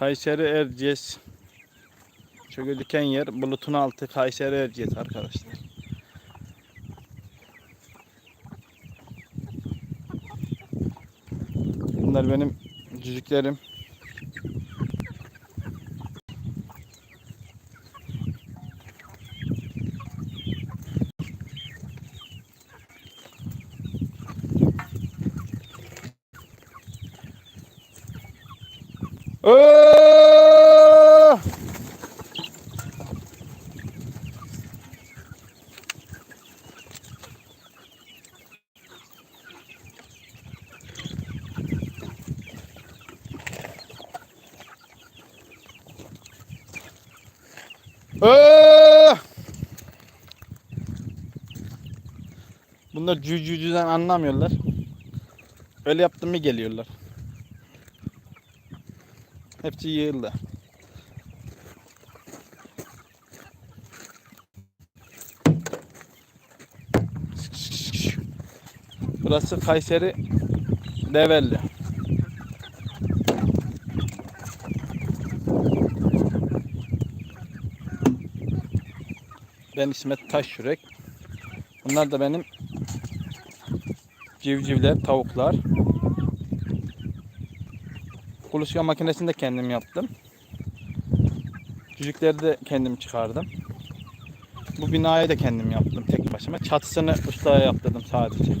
Kayseri Erciyes Çögü diken yer bulutun altı Kayseri Erciyes arkadaşlar. Bunlar benim cücüklerim. Bunlar cücücüden anlamıyorlar. Öyle yaptım mı geliyorlar. Hepsi yığıldı. Burası Kayseri Develli. Ben İsmet Taşyürek. Bunlar da benim civcivler, tavuklar. Kuluçka makinesini de kendim yaptım. Cücükleri de kendim çıkardım. Bu binayı da kendim yaptım tek başıma. Çatısını ustaya yaptırdım sadece.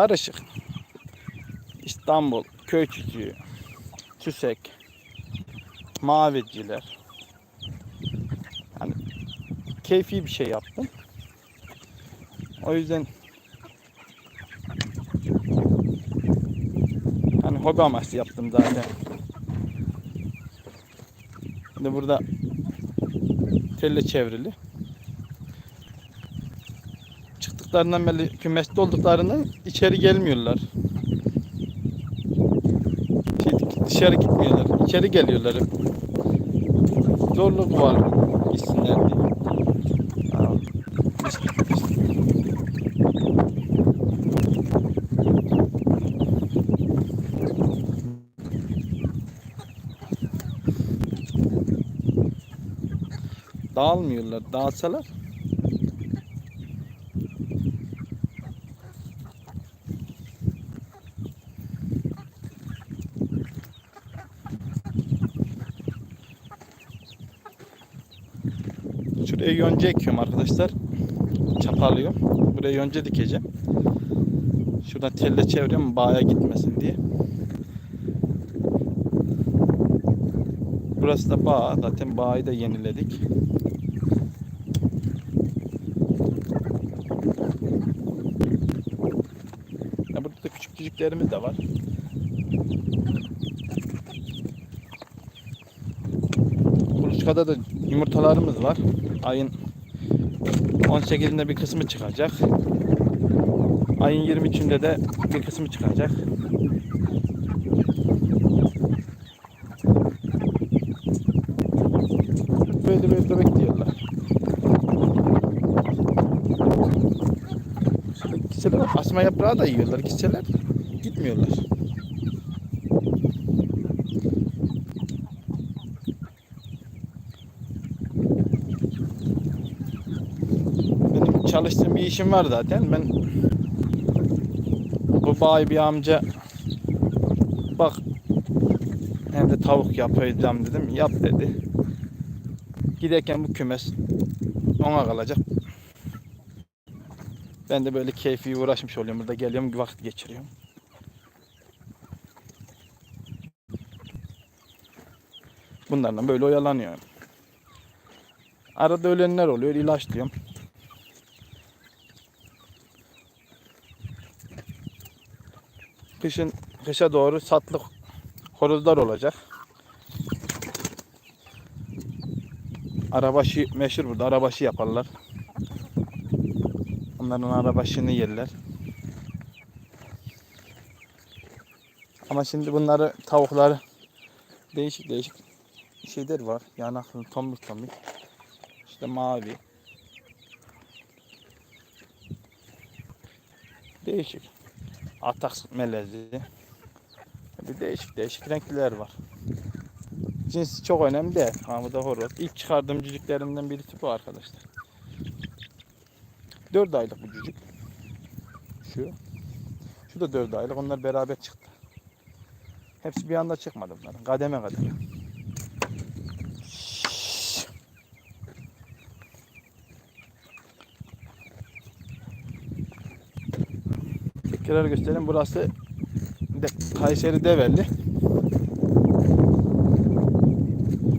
Karışık. İstanbul, köy çiçeği, tüsek, maviciler. Yani keyfi bir şey yaptım. O yüzden hani hobi amaçlı yaptım zaten. Şimdi burada telle çevrili. Çıktıklarından belli kümeste olduklarından içeri gelmiyorlar. Şey, dışarı gitmiyorlar. İçeri geliyorlar. hep. Zorluk var. Gitsinler diye. Dağılmıyorlar. Dağılsalar yonca ekiyorum arkadaşlar. Çapalıyorum. Buraya yonca dikeceğim. Şuradan telle çeviriyorum bağa gitmesin diye. Burası da bağ. Zaten bağı da yeniledik. Ya burada da küçük cücüklerimiz de var. Kuluçkada da yumurtalarımız var. Ayın 18'inde bir kısmı çıkacak. Ayın 23'ünde de bir kısmı çıkacak. Böyle böyle bebek diyorlar. Şöyle asma yaprağı da yiyorlar. Gitseler gitmiyorlar. Benim çalıştığım bir işim var zaten. Ben bu bayi bir amca bak hem de tavuk yapacağım dedim. Yap dedi. Giderken bu kümes ona kalacak. Ben de böyle keyfi uğraşmış oluyorum. Burada geliyorum vakit geçiriyorum. Bunlarla böyle oyalanıyorum. Arada ölenler oluyor. ilaçlıyorum. Kışın kışa doğru satlık horozlar olacak. Arabaşı meşhur burada. Arabaşı yaparlar. Onların arabaşını yerler. Ama şimdi bunları tavukları değişik değişik şeyler var. Yanaklı, tombik tombik. İşte mavi. Değişik. Atak melezi. Bir değişik değişik renkler var. Cinsi çok önemli değil. Ha bu da horoz. İlk çıkardığım cücüklerimden birisi bu arkadaşlar. 4 aylık bu cücük. Şu. Şu da 4 aylık. Onlar beraber çıktı. Hepsi bir anda çıkmadı bunların. Kademe kademe. Tekrar göstereyim. Burası de, Kayseri Develi.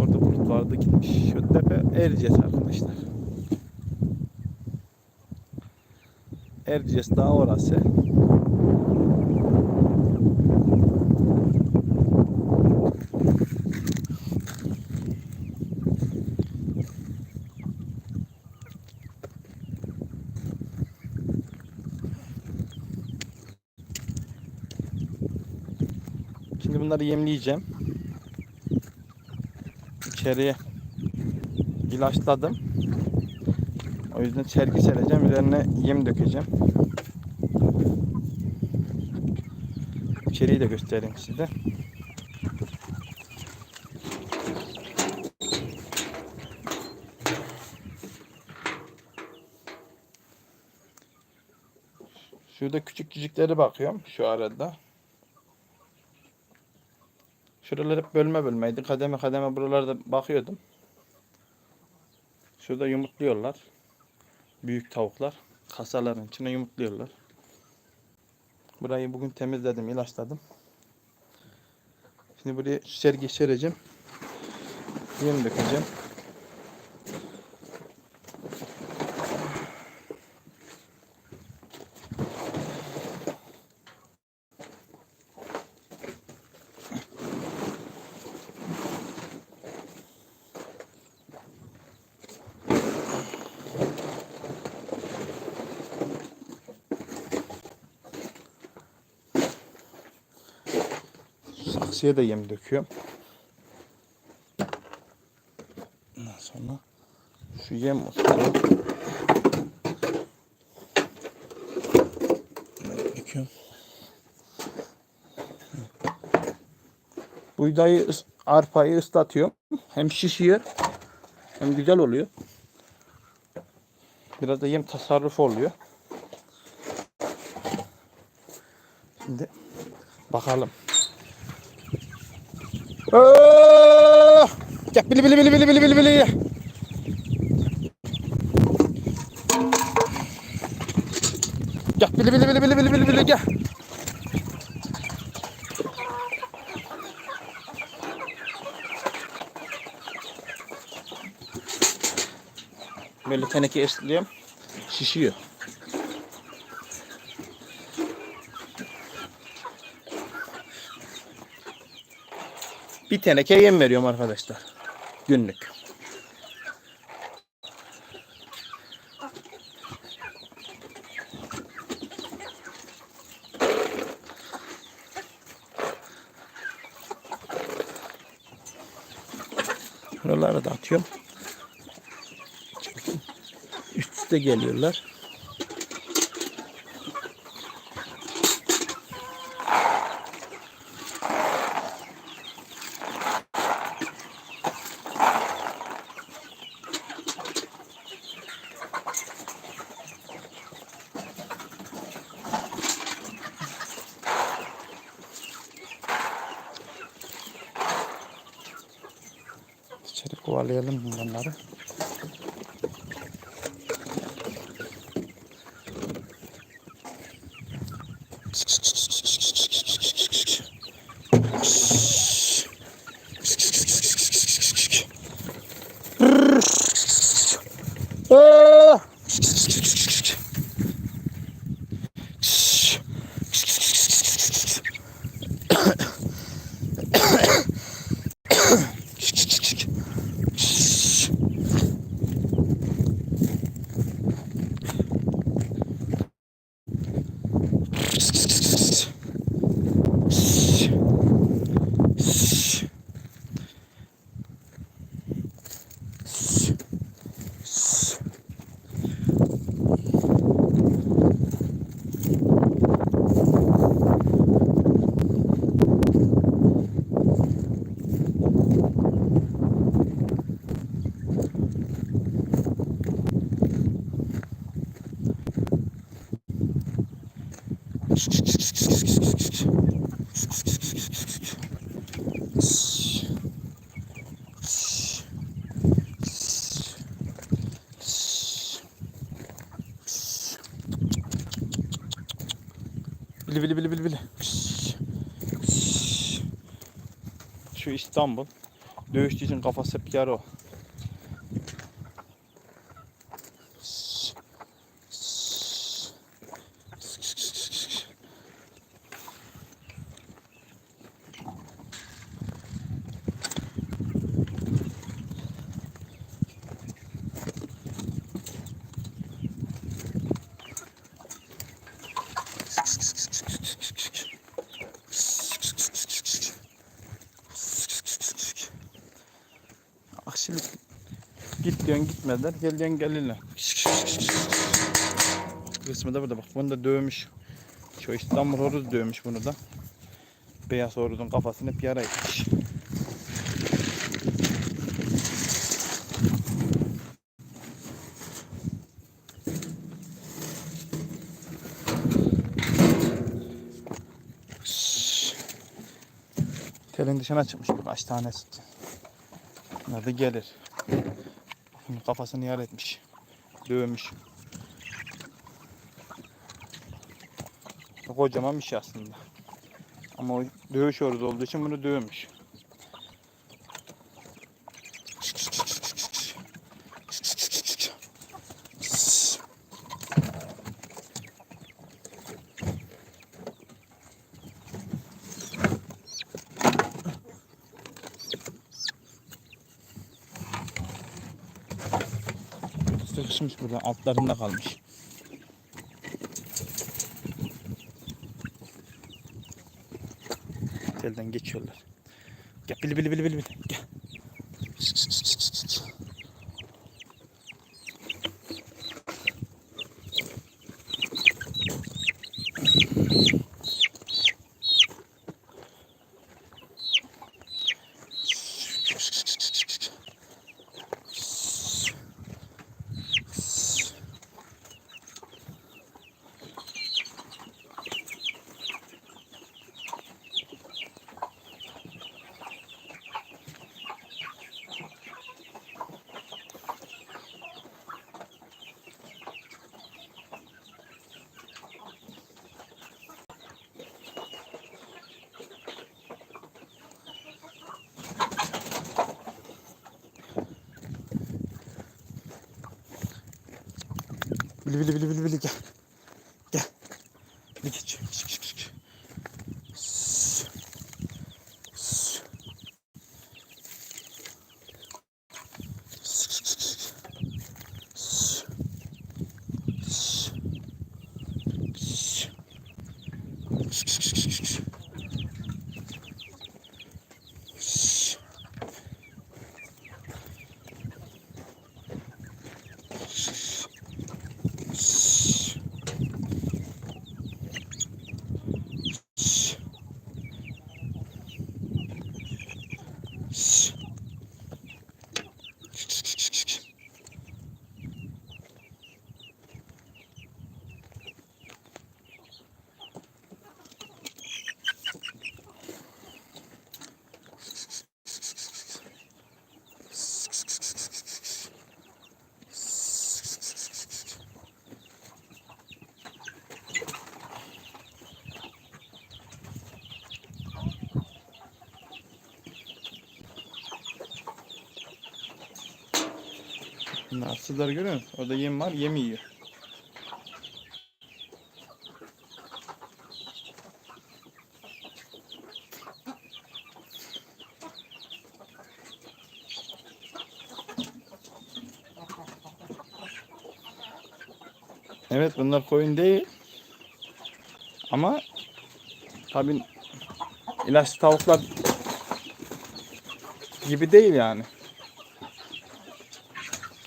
Orada bulut vardı gitmiş. Şu tepe Erciyes arkadaşlar. Erciyes daha orası. Bunları yemleyeceğim. İçeriye ilaçladım. O yüzden sergi sereceğim. Üzerine yem dökeceğim. İçeriği de göstereyim size. Şurada küçük cücükleri bakıyorum şu arada. Şuralar hep bölme bölmeydi. Kademe kademe buralarda bakıyordum. Şurada yumurtluyorlar. Büyük tavuklar. Kasaların içine yumurtluyorlar. Burayı bugün temizledim, ilaçladım. Şimdi buraya sergi sereceğim. Yem dökeceğim. Saksıya da yem döküyorum. Ondan sonra şu yem. Böyle döküyorum. Buğdayı, arpayı ıslatıyorum. Hem şişiyor hem güzel oluyor. Biraz da yem tasarrufu oluyor. Şimdi bakalım. Oh! Gel bili bili bili bili bili bili bili. Gel bili bili bili bili bili bili bili gel. Böyle teneke esliyorum. Şişiyor. Bir teneke yem veriyorum arkadaşlar. Günlük. Buraları da atıyorum. Üst üste geliyorlar. İçeri kovalayalım bunları. İstanbul. Dövüşçü için kafası hep yarı o. git diyorsun gitmediler, gel diyorsun gelirler. Kısmı da burada bak. Bunu da dövmüş. Şu İstanbul horoz dövmüş bunu da. Beyaz horozun kafasını hep yara etmiş. Telin dışına çıkmış birkaç tanesi. Bunlar da gelir. Kafasını yar etmiş. Dövmüş. Kocaman bir şey aslında. Ama o dövüş horozu olduğu için bunu dövmüş. Burada altlarında kalmış. Telden geçiyorlar. Gel bili bili bili bili bili. Gel. Bili bili bili bili bili gel. Gel. Bunlar sızları görüyor musun? Orada yem var, yem yiyor. Evet bunlar koyun değil. Ama tabi ilaçlı tavuklar gibi değil yani.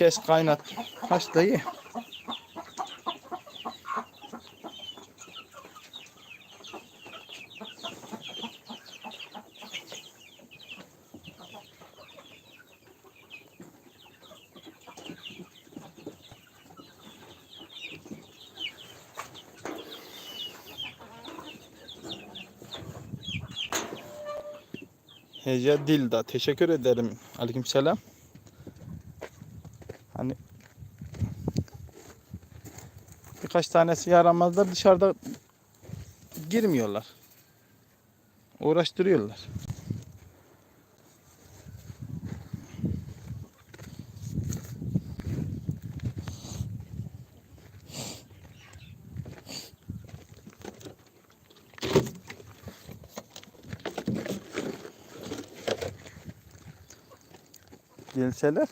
Kes kaynat. Haşla ye. Hece Dilda. Teşekkür ederim. Aleykümselam. Birkaç tanesi yaramazlar dışarıda girmiyorlar. Uğraştırıyorlar. Gelseler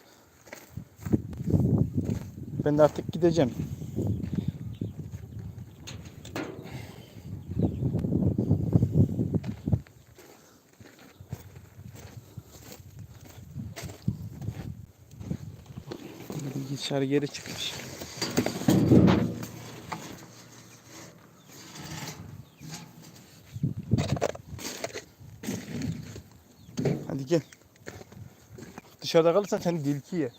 ben de artık gideceğim. Dışarı geri çıkmış. Hadi gel. Dışarıda kalırsan seni dilki yer.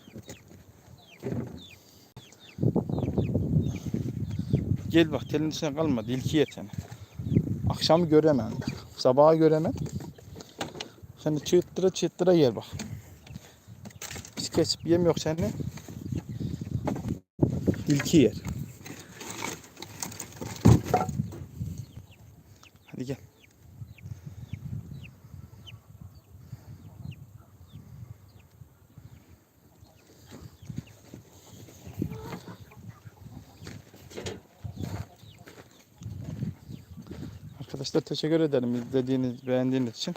Gel bak telin dışına kalma dilki yer seni. Akşamı göremem. Sabaha göremem. Seni çığıttıra çığıttıra yer bak. Hiç kesip yem yok seni. Dilki yer. Hadi gel. Arkadaşlar teşekkür ederim izlediğiniz, beğendiğiniz için.